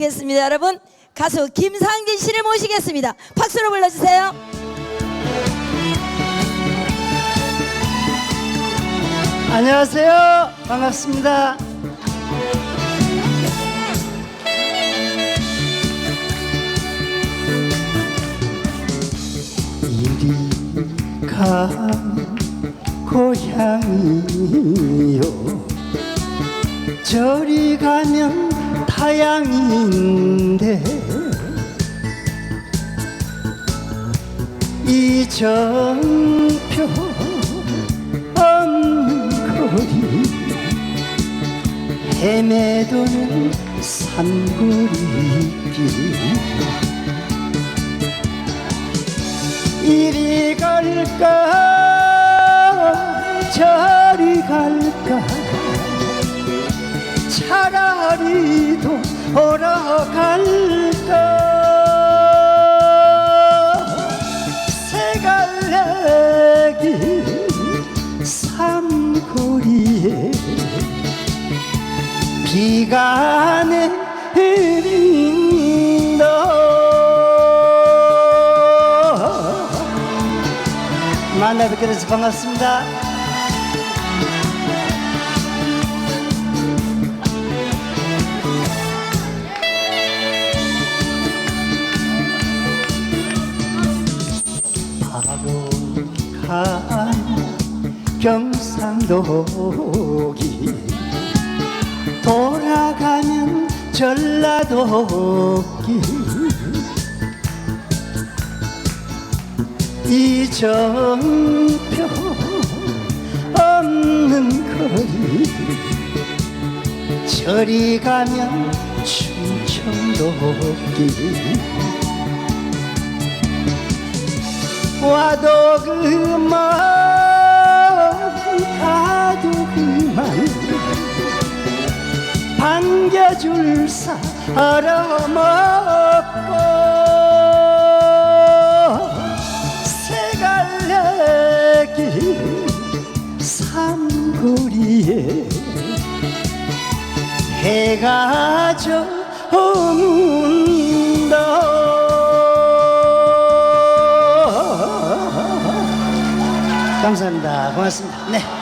겠습니다 여러분 가수 김상진 씨를 모시겠습니다 박수로 불러주세요 안녕하세요. 반갑습니다. 이리 가 고향이요 저리 가면 타양인데 이정표 없는 거리 헤매도는 산골이길 이리 갈까? 저리 갈까? 차라리 돌아갈까? 새갈래기 산골이에 비가 내린다. 만나 뵙게 돼서 반갑습니다 바로 간 경상도기 돌아가면 전라도길 이정표 없는 거리 저리 가면 충청도길 와도 그만 가도 그만 반겨줄 사람 없고 새갈래기 산골이에 해가 저문 감사합니다. 고맙습니다. 네.